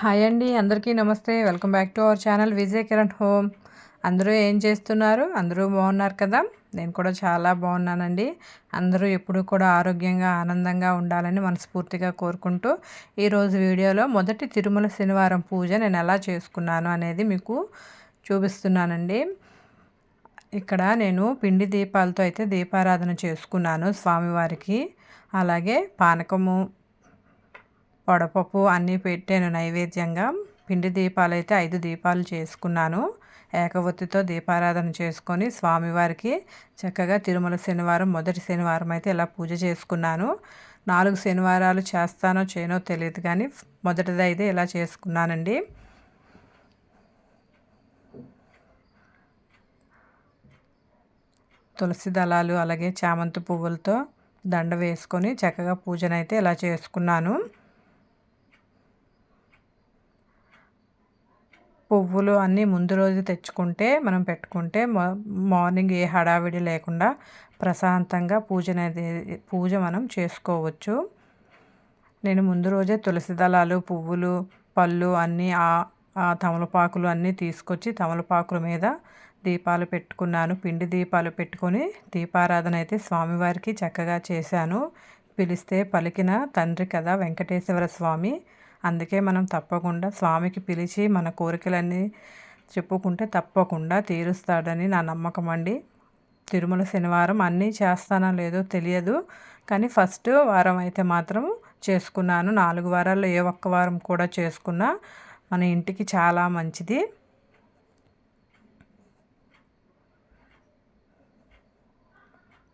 Hi అండి అందరికీ నమస్తే. Welcome back to our channel Vijay Kiran home. అందరూ ఏం చేస్తున్నారు? అందరూ బాగున్నారు కదా? నేను కూడా చాలా బాగున్నానండి. అందరూ ఎప్పుడూ కూడా ఆరోగ్యంగా ఆనందంగా ఉండాలని మనస్ఫూర్తిగా కోరుకుంటూ ఈరోజు వీడియోలో మొదటి తిరుమల శనివారం పూజ నేను ఎలా చేసుకున్నాను అనేది మీకు చూపిస్తున్నానండి. ఇక్కడ నేను పిండి దీపాలతో అయితే దీపారాధన చేసుకున్నాను స్వామివారికి. అలాగే పానకము వడపప్పు అన్నీ పెట్టాను నైవేద్యంగా. పిండి దీపాలు అయితే ఐదు దీపాలు చేసుకున్నాను. ఏకవత్తితో దీపారాధన చేసుకొని స్వామివారికి చక్కగా తిరుమల శనివారం మొదటి శనివారం అయితే ఇలా పూజ చేసుకున్నాను. నాలుగు శనివారాలు చేస్తానో చేయనో తెలియదు కానీ మొదటిది అయితే ఇలా చేసుకున్నానండి. తులసి దళాలు అలాగే చామంతి పువ్వులతో దండ వేసుకొని చక్కగా పూజనైతే ఇలా చేసుకున్నాను. పువ్వులు అన్నీ ముందు రోజు తెచ్చుకుంటే మనం పెట్టుకుంటే మార్నింగ్ ఏ హడావిడి లేకుండా ప్రశాంతంగా పూజ అనేది పూజ మనం చేసుకోవచ్చు. నేను ముందు రోజే తులసి దళాలు పువ్వులు పళ్ళు అన్నీ ఆ తమలపాకులు అన్నీ తీసుకొచ్చి తమలపాకుల మీద దీపాలు పెట్టుకున్నాను. పిండి దీపాలు పెట్టుకొని దీపారాధన అయితే స్వామివారికి చక్కగా చేశాను. పిలిస్తే పలికిన తండ్రి కదా వెంకటేశ్వర స్వామి అందుకే మనం తప్పకుండా స్వామికి పిలిచి మన కోరికలన్నీ చెప్పుకుంటే తప్పకుండా తీరుస్తాడని నా నమ్మకం అండి. తిరుమల శనివారం అన్నీ చేస్తానో లేదో తెలియదు. కానీ ఫస్ట్ వారం అయితే మాత్రం చేసుకున్నాను. నాలుగు వారాల్లో ఏ ఒక్క వారం కూడా చేసుకున్నా మన ఇంటికి చాలా మంచిది.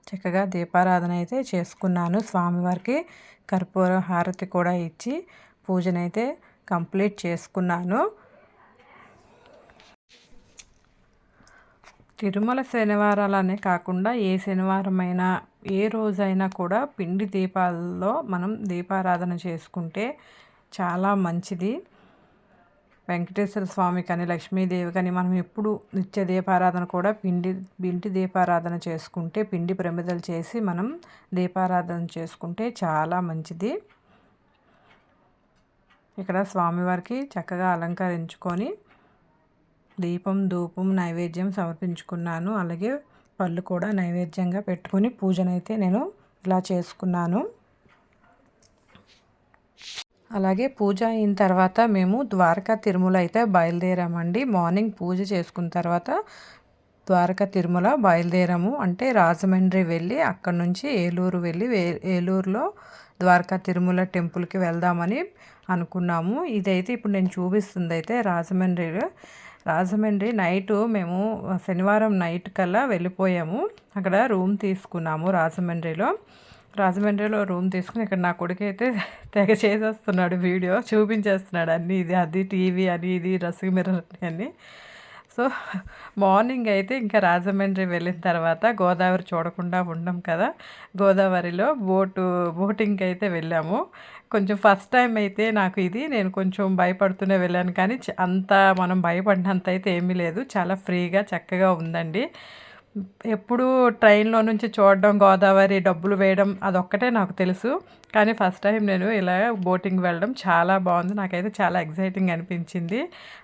చక్కగా దీపారాధన అయితే చేసుకున్నాను. స్వామివారికి కర్పూర హారతి కూడా ఇచ్చి పూజనైతే కంప్లీట్ చేసుకున్నాను. తిరుమల శనివారాలనే కాకుండా ఏ శనివారం అయినా ఏ రోజైనా కూడా పిండి దీపాల్లో మనం దీపారాధన చేసుకుంటే చాలా మంచిది. వెంకటేశ్వర స్వామి కానీ లక్ష్మీదేవి కానీ మనం ఎప్పుడు నిత్య దీపారాధన కూడా పిండి పిండి దీపారాధన చేసుకుంటే పిండి ప్రమిదలు చేసి మనం దీపారాధన చేసుకుంటే చాలా మంచిది. ఇక్కడ స్వామివారికి చక్కగా అలంకరించుకొని దీపం ధూపం నైవేద్యం సమర్పించుకున్నాను. అలాగే పళ్ళు కూడా నైవేద్యంగా పెట్టుకొని పూజనైతే నేను ఇలా చేసుకున్నాను. అలాగే పూజ అయిన తర్వాత మేము ద్వారకా తిరుమల అయితే బయలుదేరామండి. మార్నింగ్ పూజ చేసుకున్న తర్వాత ద్వారకా తిరుమల బయలుదేరాము. అంటే రాజమండ్రి వెళ్ళి అక్కడ నుంచి ఏలూరు వెళ్ళి ఏలూరులో ద్వారకా తిరుమల టెంపుల్కి వెళ్దామని అనుకున్నాము. ఇదైతే ఇప్పుడు నేను చూపిస్తుంది అయితే రాజమండ్రిలో. రాజమండ్రి నైటు మేము శనివారం నైట్ కల్లా వెళ్ళిపోయాము. అక్కడ రూమ్ తీసుకున్నాము రాజమండ్రిలో. రాజమండ్రిలో రూమ్ తీసుకుని ఇక్కడ నా కొడుకు అయితే తెగ చేసేస్తున్నాడు వీడియో చూపించేస్తున్నాడు అన్నీ ఇది అది టీవీ అని ఇది రసిక మిర్రర్ అని సో మార్నింగ్ అయితే ఇంకా రాజమండ్రి వెళ్ళిన తర్వాత గోదావరి చూడకుండా ఉండం కదా. గోదావరిలో బోటు బోటింగ్కి అయితే వెళ్ళాము. కొంచెం ఫస్ట్ టైం అయితే నాకు ఇది నేను కొంచెం భయపడుతూనే వెళ్ళాను. కానీ అంత మనం భయపడినంత అయితే ఏమీ లేదు. చాలా ఫ్రీగా చక్కగా ఉందండి. ఎప్పుడు ట్రైన్లో నుంచి చూడడం గోదావరి డబ్బులు వేయడం అదొక్కటే నాకు తెలుసు. కానీ ఫస్ట్ టైం నేను ఇలా బోటింగ్ వెళ్ళడం చాలా బాగుంది. నాకైతే చాలా ఎగ్జైటింగ్ అనిపించింది.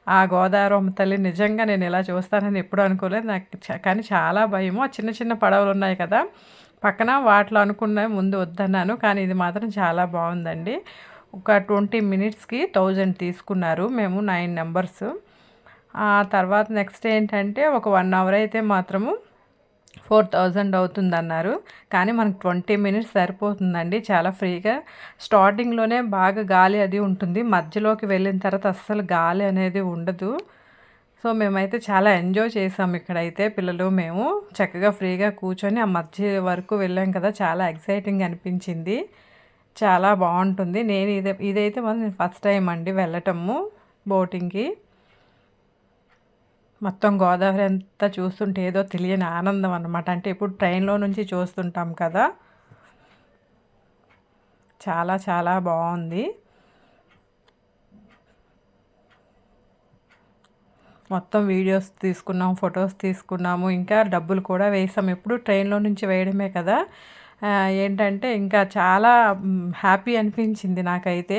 ఆ గోదావరి తల్లి నిజంగా నేను ఇలా చూస్తానని ఎప్పుడు అనుకోలేదు. నాకు కానీ చాలా భయము. ఆ చిన్న చిన్న పడవలు ఉన్నాయి కదా పక్కన వాటిలో అనుకున్న ముందు వద్దన్నాను కానీ ఇది మాత్రం చాలా బాగుందండి. ఒక ట్వంటీ మినిట్స్కి థౌజండ్ తీసుకున్నారు మేము నైన్ నెంబర్స్. ఆ తర్వాత నెక్స్ట్ ఏంటంటే ఒక వన్ అవర్ అయితే మాత్రము ఫోర్ థౌజండ్ అవుతుంది అన్నారు కానీ మనకు ట్వంటీ మినిట్స్ సరిపోతుందండి చాలా ఫ్రీగా. స్టార్టింగ్లోనే బాగా గాలి అది ఉంటుంది మధ్యలోకి వెళ్ళిన తర్వాత అస్సలు గాలి అనేది ఉండదు. సో మేమైతే చాలా ఎంజాయ్ చేసాం ఇక్కడైతే పిల్లలు మేము. చక్కగా ఫ్రీగా కూర్చొని ఆ మధ్య వరకు వెళ్ళాం కదా చాలా ఎక్సైటింగ్ అనిపించింది. చాలా బాగుంటుంది. నేను ఇదే ఇదైతే మనం ఫస్ట్ టైం అండి వెళ్ళటము బోటింగ్కి మొత్తం గోదావరి అంతా చూస్తుంటే ఏదో తెలియని ఆనందం అనమాట అంటే ఇప్పుడు ట్రైన్లో నుంచి చూస్తుంటాం కదా. చాలా చాలా బాగుంది. మొత్తం వీడియోస్ తీసుకున్నాం ఫొటోస్ తీసుకున్నాము. ఇంకా డబ్బులు కూడా వేసాం. ఎప్పుడు ట్రైన్లో నుంచి వేయడమే కదా. ఏంటంటే ఇంకా చాలా హ్యాపీ అనిపించింది నాకైతే.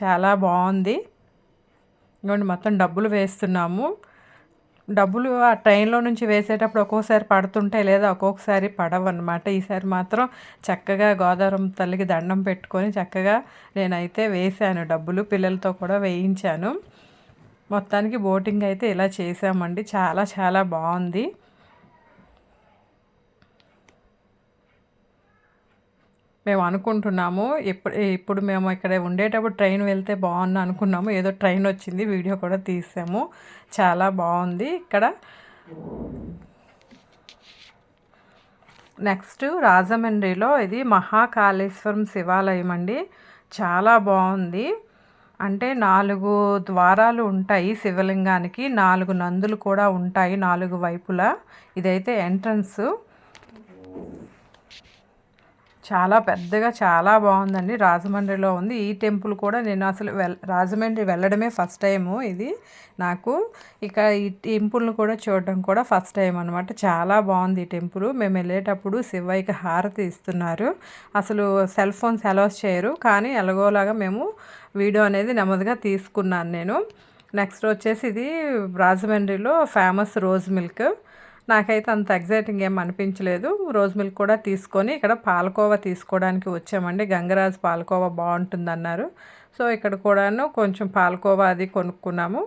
చాలా బాగుంది. ఇవ్వండి మొత్తం డబ్బులు వేస్తున్నాము. డబ్బులు ఆ ట్రైన్లో నుంచి వేసేటప్పుడు ఒక్కోసారి పడుతుంటాయి లేదా ఒక్కొక్కసారి పడవన్నమాట. ఈసారి మాత్రం చక్కగా గోదావరం తల్లికి దండం పెట్టుకొని చక్కగా నేనైతే వేశాను డబ్బులు పిల్లలతో కూడా వేయించాను. మొత్తానికి బోటింగ్ అయితే ఇలా చేసామండి చాలా చాలా బాగుంది. మేము అనుకుంటున్నాము. ఇప్పుడు ఇప్పుడు మేము ఇక్కడ ఉండేటప్పుడు ట్రైన్ వెళ్తే బాగుంది అనుకున్నాము. ఏదో ట్రైన్ వచ్చింది వీడియో కూడా తీసాము. చాలా బాగుంది. ఇక్కడ నెక్స్ట్ రాజమండ్రిలో ఇది మహాకాళేశ్వరం శివాలయం అండి. చాలా బాగుంది. అంటే నాలుగు ద్వారాలు ఉంటాయి శివలింగానికి. నాలుగు నందులు కూడా ఉంటాయి నాలుగు వైపులా. ఇదైతే ఎంట్రన్స్. చాలా పెద్దగా చాలా బాగుందండి. రాజమండ్రిలో ఉంది. ఈ టెంపుల్ కూడా నేను అసలు వెల్ రాజమండ్రి వెళ్ళడమే ఫస్ట్ టైము ఇది నాకు. ఇక ఈ టెంపుల్ని కూడా చూడడం కూడా ఫస్ట్ టైం అనమాట చాలా బాగుంది ఈ టెంపుల్. మేము వెళ్ళేటప్పుడు శివయ్యకి హారతి ఇస్తున్నారు. అసలు సెల్ ఫోన్స్ అలౌస్ చేయరు. కానీ ఎలాగోలాగా మేము వీడియో అనేది నెమ్మదిగా తీసుకున్నాను నేను. నెక్స్ట్ వచ్చేసి ఇది రాజమండ్రిలో ఫేమస్ రోజ్ మిల్క్. నాకైతే అంత ఎగ్జైటింగ్ ఏం అనిపించలేదు. రోజ్ మిల్క్ కూడా తీసుకొని ఇక్కడ పాలకోవా తీసుకోవడానికి వచ్చామండి. గంగరాజ్ పాలకోవా బాగుంటుందన్నారు. సో ఇక్కడ కూడాను కొంచెం పాలకోవా అది కొనుక్కున్నాము.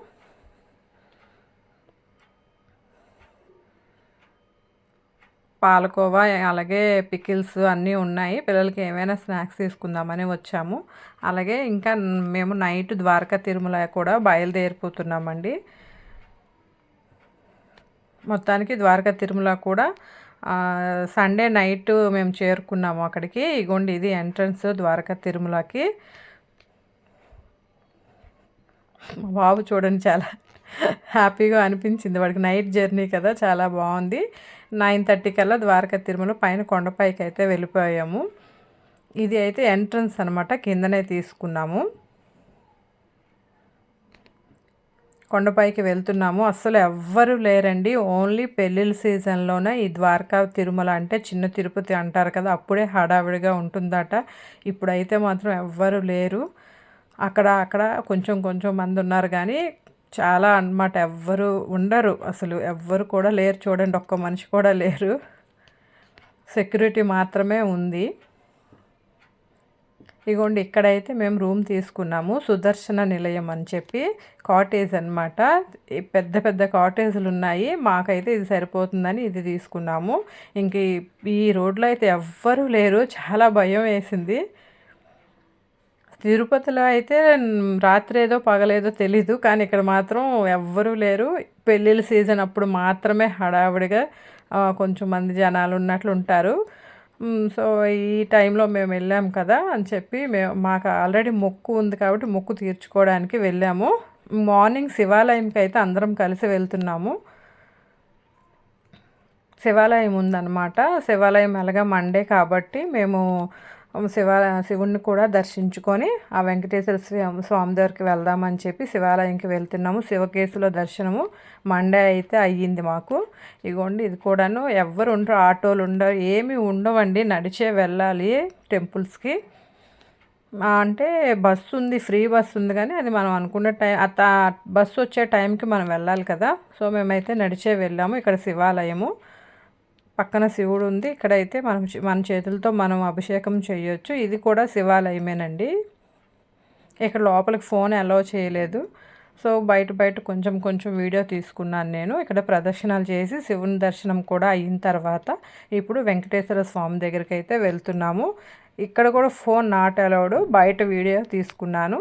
పాలకోవా అలాగే పికిల్స్ అన్నీ ఉన్నాయి. పిల్లలకి ఏమైనా స్నాక్స్ తీసుకుందామని వచ్చాము. అలాగే ఇంకా మేము నైట్ ద్వారకా తిరుమల కూడా బయలుదేరిపోతున్నామండి. మొత్తానికి ద్వారకా తిరుమల కూడా సండే నైట్ మేము చేరుకున్నాము అక్కడికి. ఇగోండి ఇది ఎంట్రన్స్ ద్వారకా తిరుమలకి. బాబు చూడండి చాలా హ్యాపీగా అనిపించింది. వాడికి నైట్ జర్నీ కదా చాలా బాగుంది. నైన్ థర్టీ కల్లా ద్వారకా తిరుమల పైన కొండపైకి అయితే వెళ్ళిపోయాము. ఇది అయితే ఎంట్రన్స్ అనమాట కిందనే తీసుకున్నాము. కొండపైకి వెళ్తున్నాము. అస్సలు ఎవ్వరు లేరండి. ఓన్లీ పెళ్ళిళ్ళ సీజన్లోనే ఈ ద్వారకా తిరుమల అంటే చిన్న తిరుపతి అంటారు కదా అప్పుడే హడావిడిగా ఉంటుందట. ఇప్పుడైతే మాత్రం ఎవ్వరు లేరు. అక్కడ అక్కడ కొంచెం కొంచెం మంది ఉన్నారు కానీ చాలా అనమాట ఎవ్వరు ఉండరు అసలు. ఎవ్వరు కూడా లేరు. చూడండి ఒక్క మనిషి కూడా లేరు. సెక్యూరిటీ మాత్రమే ఉంది. ఇగోండి ఇక్కడైతే మేము రూమ్ తీసుకున్నాము సుదర్శన నిలయం అని చెప్పి కాటేజ్ అనమాట పెద్ద పెద్ద కాటేజ్లు ఉన్నాయి మాకైతే ఇది సరిపోతుందని ఇది తీసుకున్నాము. ఇంక ఈ రోడ్లో అయితే ఎవ్వరూ లేరు చాలా భయం వేసింది. తిరుపతిలో అయితే రాత్రి ఏదో పగలేదో తెలీదు కానీ ఇక్కడ మాత్రం ఎవ్వరూ లేరు. పెళ్ళిళ్ళ సీజన్ అప్పుడు మాత్రమే హడావిడిగా కొంచెం మంది జనాలు ఉన్నట్లు ఉంటారు. సో ఈ టైంలో మేము వెళ్ళాము కదా అని చెప్పి మేము మాకు ఆల్రెడీ మొక్కు ఉంది కాబట్టి మొక్కు తీర్చుకోవడానికి వెళ్ళాము. మార్నింగ్ శివాలయంకి అయితే అందరం కలిసి వెళ్తున్నాము. శివాలయం ఉందన్నమాట. శివాలయం ఎలాగా మండే కాబట్టి మేము శివ శివుణ్ణి కూడా దర్శించుకొని ఆ వెంకటేశ్వర స్వామి దగ్గరికి వెళ్దామని చెప్పి శివాలయంకి వెళ్తున్నాము. శివకేశులో దర్శనము మండే అయితే అయ్యింది మాకు. ఇగోండి ఇది కూడాను ఎవ్వరు ఉండరు ఆటోలు ఉండరు ఏమి ఉండవండి. నడిచే వెళ్ళాలి టెంపుల్స్కి. అంటే బస్సు ఉంది ఫ్రీ బస్సు ఉంది కానీ అది మనం అనుకున్న టైం బస్సు వచ్చే టైంకి మనం వెళ్ళాలి కదా. సో మేమైతే నడిచే వెళ్ళాము ఇక్కడ శివాలయము. పక్కన శివుడు ఉంది. ఇక్కడైతే మనం మన చేతులతో మనం అభిషేకం చేయొచ్చు. ఇది కూడా శివాలయమేనండి. ఇక్కడ లోపలికి ఫోన్ అలౌ చేయలేదు. సో బయట బయట కొంచెం కొంచెం వీడియో తీసుకున్నాను నేను. ఇక్కడ ప్రదర్శనలు చేసి శివుని దర్శనం కూడా అయిన తర్వాత ఇప్పుడు వెంకటేశ్వర స్వామి దగ్గరికి అయితే వెళ్తున్నాము. ఇక్కడ కూడా ఫోన్ నాట్ అలౌడ్. బయట వీడియో తీసుకున్నాను.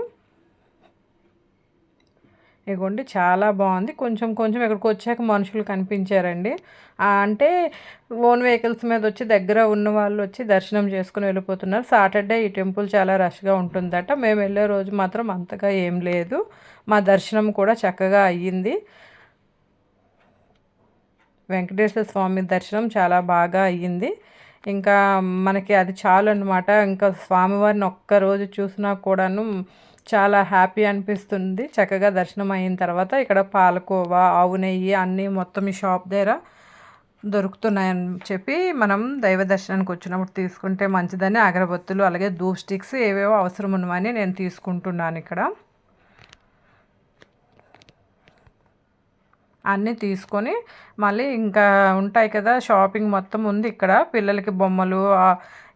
ఇగోండి చాలా బాగుంది. కొంచెం కొంచెం ఇక్కడికి వచ్చాక మనుషులు కనిపించారండి. అంటే ఓన్ వెహికల్స్ మీద వచ్చి దగ్గర ఉన్న వాళ్ళు వచ్చి దర్శనం చేసుకుని వెళ్ళిపోతున్నారు. సాటర్డే ఈ టెంపుల్ చాలా రష్గా ఉంటుందట. మేము వెళ్ళే రోజు మాత్రం అంతగా ఏం లేదు. మా దర్శనం కూడా చక్కగా అయ్యింది. వెంకటేశ్వర స్వామి దర్శనం చాలా బాగా అయ్యింది. ఇంకా మనకి అది చాలు అనమాట ఇంకా స్వామివారిని ఒక్కరోజు చూసినా కూడాను చాలా హ్యాపీ అనిపిస్తుంది. చక్కగా దర్శనం అయిన తర్వాత ఇక్కడ పాలకోవా ఆవు నెయ్యి అన్నీ మొత్తం ఈ షాప్ దగ్గర దొరుకుతున్నాయని చెప్పి మనం దైవ దర్శనానికి వచ్చినప్పుడు తీసుకుంటే మంచిదని అగరబత్తులు అలాగే ధూప్ స్టిక్స్ ఏవేవో అవసరం ఉన్నవని నేను తీసుకుంటున్నాను ఇక్కడ. అన్నీ తీసుకొని మళ్ళీ ఇంకా ఉంటాయి కదా షాపింగ్ మొత్తం ఉంది ఇక్కడ. పిల్లలకి బొమ్మలు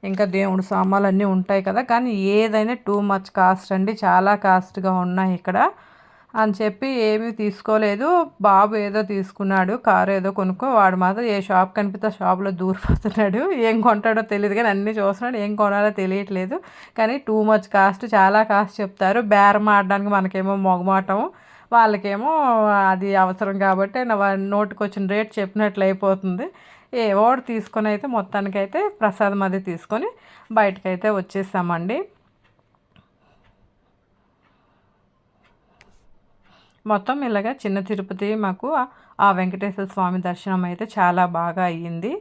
ఇంకా దేవుడు సామాన్లు అన్నీ ఉంటాయి కదా. కానీ ఏదైనా టూ మచ్ కాస్ట్ అండి. చాలా కాస్ట్గా ఉన్నాయి ఇక్కడ. అని చెప్పి ఏమీ తీసుకోలేదు. బాబు ఏదో తీసుకున్నాడు కారు ఏదో కొనుక్కో వాడు మాత్రం ఏ షాప్ కనిపిస్తే షాప్లో దూరిపోతున్నాడు ఏం కొంటాడో తెలియదు కానీ అన్నీ చూస్తున్నాడు. ఏం కొనాలో తెలియట్లేదు. కానీ టూ మచ్ కాస్ట్ చాలా కాస్ట్ చెప్తారు. బేరం ఆడడానికి మనకేమో మొగమాటం. వాళ్ళకేమో అది అవసరం కాబట్టి నోటికి వచ్చిన రేట్ చెప్పినట్లు అయిపోతుంది. ఏ తీసుకొని అయితే మొత్తానికైతే ప్రసాదం అది తీసుకొని బయటకైతే వచ్చేసామండి. మొత్తం ఇలాగా చిన్న తిరుపతి మాకు ఆ వెంకటేశ్వర స్వామి దర్శనం అయితే చాలా బాగా అయ్యింది.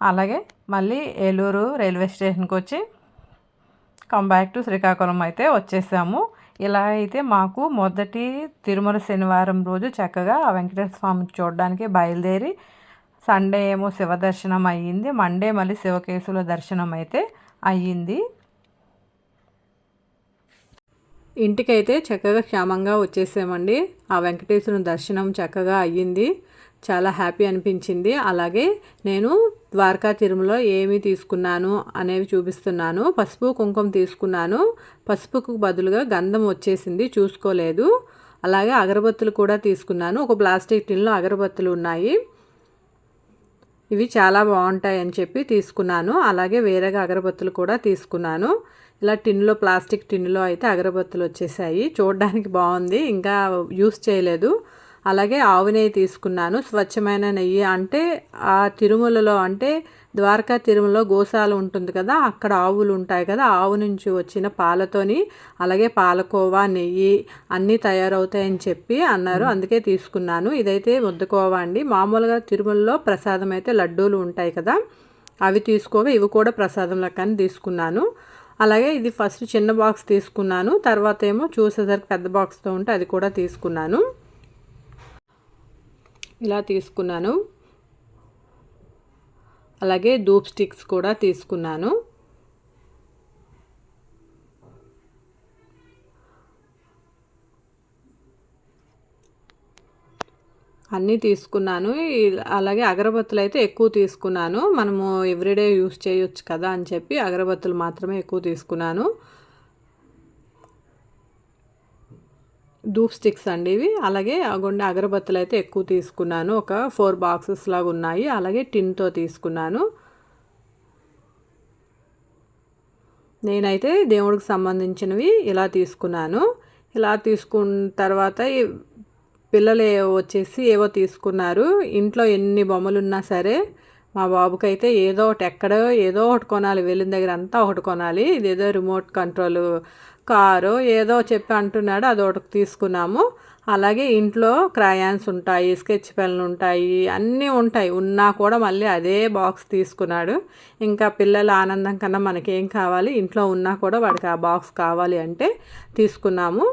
అలాగే మళ్ళీ ఏలూరు రైల్వే స్టేషన్కి వచ్చి కమ్ బ్యాక్ టు శ్రీకాకుళం అయితే వచ్చేసాము. ఇలా అయితే మాకు మొదటి తిరుమల శనివారం రోజు చక్కగా ఆ వెంకటేశ్వర స్వామిని చూడడానికి బయలుదేరి సండే ఏమో శివ దర్శనం అయ్యింది. మండే మళ్ళీ శివకేశుల దర్శనం అయితే అయ్యింది. ఇంటికైతే చక్కగా క్షేమంగా వచ్చేసామండి. ఆ వెంకటేశ్వరుని దర్శనం చక్కగా అయ్యింది. చాలా హ్యాపీ అనిపించింది. అలాగే నేను ద్వారకా తిరుమలలో ఏమి తీసుకున్నాను అనేవి చూపిస్తున్నాను. పసుపు కుంకుమ తీసుకున్నాను. పసుపుకు బదులుగా గంధం వచ్చేసింది. చూసుకోలేదు. అలాగే అగరబత్తులు కూడా తీసుకున్నాను. ఒక ప్లాస్టిక్ టిన్లో అగరబత్తులు ఉన్నాయి. ఇవి చాలా బాగుంటాయి అని చెప్పి తీసుకున్నాను. అలాగే వేరేగా అగరబత్తులు కూడా తీసుకున్నాను. ఇలా టిన్లో ప్లాస్టిక్ టిన్లో అయితే అగరబత్తులు వచ్చేసాయి. చూడడానికి బాగుంది. ఇంకా యూస్ చేయలేదు. అలాగే ఆవు నెయ్యి తీసుకున్నాను. స్వచ్ఛమైన నెయ్యి అంటే ఆ తిరుమలలో అంటే ద్వారకా తిరుమలలో గోశాల ఉంటుంది కదా అక్కడ ఆవులు ఉంటాయి కదా ఆవు నుంచి వచ్చిన పాలతోని అలాగే పాలకోవా నెయ్యి అన్నీ తయారవుతాయని చెప్పి అన్నారు. అందుకే తీసుకున్నాను. ఇదైతే ముద్దకోవా అండి. మామూలుగా తిరుమలలో ప్రసాదం అయితే లడ్డూలు ఉంటాయి కదా అవి తీసుకోగా ఇవి కూడా ప్రసాదం లెక్కని తీసుకున్నాను. అలాగే ఇది ఫస్ట్ చిన్న బాక్స్ తీసుకున్నాను. తర్వాత ఏమో చూసేసరికి పెద్ద బాక్స్తో ఉంటే అది కూడా తీసుకున్నాను. ఇలా తీసుకున్నాను. అలాగే ధూప్ స్టిక్స్ కూడా తీసుకున్నాను. అన్నీ తీసుకున్నాను. అలాగే అగరబత్తులు అయితే ఎక్కువ తీసుకున్నాను. మనము ఎవ్రీడే యూస్ చేయొచ్చు కదా అని చెప్పి అగరబత్తులు మాత్రమే ఎక్కువ తీసుకున్నాను. ధూప్ స్టిక్స్ అండి ఇవి. అలాగే అగొండ అగరబత్తులు అయితే ఎక్కువ తీసుకున్నాను. ఒక ఫోర్ బాక్సెస్ లాగా ఉన్నాయి. అలాగే టిన్తో తీసుకున్నాను. నేనైతే దేవుడికి సంబంధించినవి ఇలా తీసుకున్నాను. ఇలా తీసుకున్న తర్వాత పిల్లలు వచ్చేసి ఏవో తీసుకున్నారు. ఇంట్లో ఎన్ని బొమ్మలు ఉన్నా సరే మా బాబుకైతే ఏదో ఒకటి ఎక్కడో ఏదో ఒకటి కొనాలి. వెళ్ళిన దగ్గర అంతా ఒకటి కొనాలి. ఇదేదో రిమోట్ కంట్రోల్ కారు ఏదో చెప్పి అంటున్నాడు అది ఒకటి తీసుకున్నాము. అలాగే ఇంట్లో క్రయాన్స్ ఉంటాయి స్కెచ్ పెన్లు ఉంటాయి అన్నీ ఉంటాయి. ఉన్నా కూడా మళ్ళీ అదే బాక్స్ తీసుకున్నాడు. ఇంకా పిల్లల ఆనందం కన్నా మనకేం కావాలి? ఇంట్లో ఉన్నా కూడా వాడికి ఆ బాక్స్ కావాలి అంటే తీసుకున్నాము.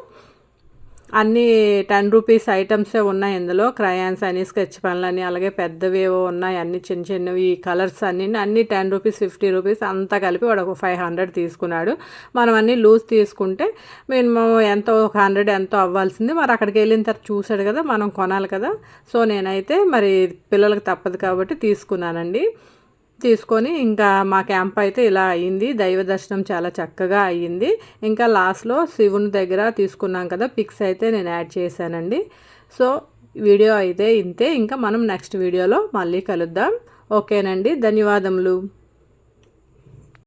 అన్నీ టెన్ రూపీస్ ఐటమ్సే ఉన్నాయి ఇందులో. క్రయాన్స్ అని స్కెచ్ పెన్లు అని అలాగే పెద్దవి ఏవో ఉన్నాయి. అన్ని చిన్న చిన్నవి కలర్స్ అన్ని అన్ని టెన్ రూపీస్ ఫిఫ్టీ రూపీస్ అంతా కలిపి వాడు ఒక ఫైవ్ హండ్రెడ్ తీసుకున్నాడు. మనం అన్నీ లూజ్ తీసుకుంటే మినిమం ఎంతో ఒక హండ్రెడ్ ఎంతో అవ్వాల్సింది. మరి అక్కడికి వెళ్ళిన తర్వాత చూశాడు కదా మనం కొనాలి కదా. సో నేనైతే మరి పిల్లలకు తప్పదు కాబట్టి తీసుకున్నానండి. తీసుకొని ఇంకా మా క్యాంప్ అయితే ఇలా అయ్యింది దైవ దర్శనం చాలా చక్కగా అయ్యింది. ఇంకా లాస్ట్లో శివుని దగ్గర తీసుకున్నాం కదా పిక్స్ అయితే నేను యాడ్ చేశానండి. సో వీడియో అయితే ఇంతే. ఇంకా మనం నెక్స్ట్ వీడియోలో మళ్ళీ కలుద్దాం. ఓకేనండి ధన్యవాదములు.